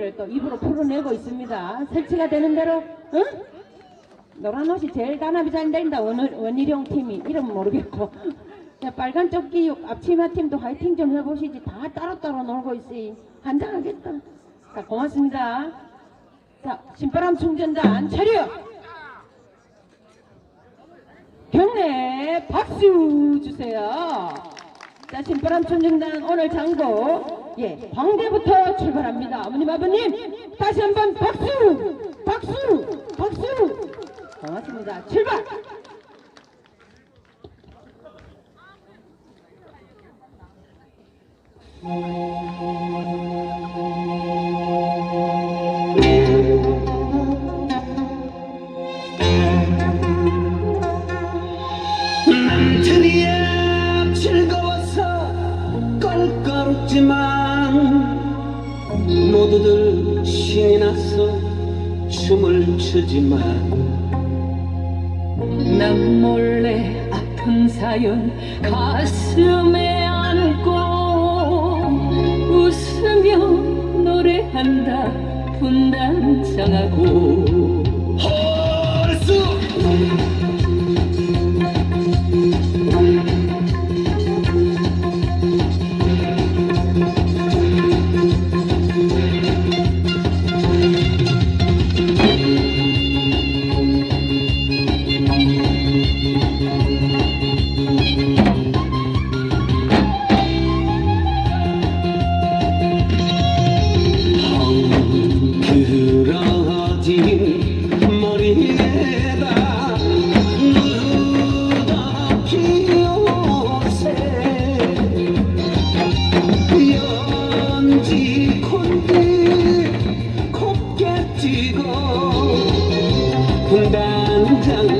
소리를 또 입으로 풀어내고 있습니다. 설치가 되는 대로, 응? 노란 옷이 제일 단합이 잘 된다. 원, 원희룡 팀이. 이름 모르겠고. 자, 빨간 조끼 앞치마 팀도 화이팅 좀 해보시지. 다 따로따로 놀고 있으니. 한장하겠다. 자, 고맙습니다. 자, 신바람 충전단 차려! 경례 박수 주세요. 자, 신바람 충전단 오늘 장고, 예, 광대부터 출발합니다. 어머님, 아버님, 다시 한번 박수! 박수! 박수! 고맙습니다. 출발! 드 모두들 신이 나서 춤을 추지만 난 몰래 아픈 사연 가슴에 안고 웃으며 노래한다. 분단 장하고 분단장